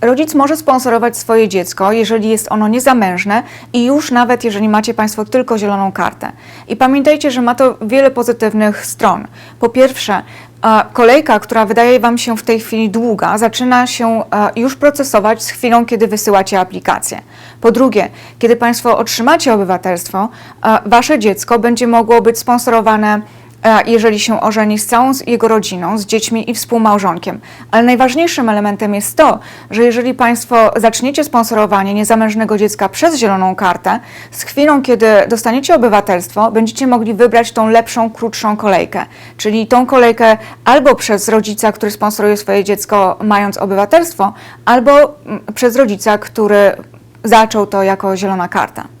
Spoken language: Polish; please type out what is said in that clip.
Rodzic może sponsorować swoje dziecko, jeżeli jest ono niezamężne i już nawet jeżeli macie Państwo tylko zieloną kartę. I pamiętajcie, że ma to wiele pozytywnych stron. Po pierwsze, kolejka, która wydaje Wam się w tej chwili długa, zaczyna się już procesować z chwilą, kiedy wysyłacie aplikację. Po drugie, kiedy Państwo otrzymacie obywatelstwo, Wasze dziecko będzie mogło być sponsorowane jeżeli się ożeni z całą jego rodziną, z dziećmi i współmałżonkiem. Ale najważniejszym elementem jest to, że jeżeli Państwo zaczniecie sponsorowanie niezamężnego dziecka przez zieloną kartę, z chwilą, kiedy dostaniecie obywatelstwo, będziecie mogli wybrać tą lepszą, krótszą kolejkę. Czyli tą kolejkę albo przez rodzica, który sponsoruje swoje dziecko mając obywatelstwo, albo mm, przez rodzica, który zaczął to jako zielona karta.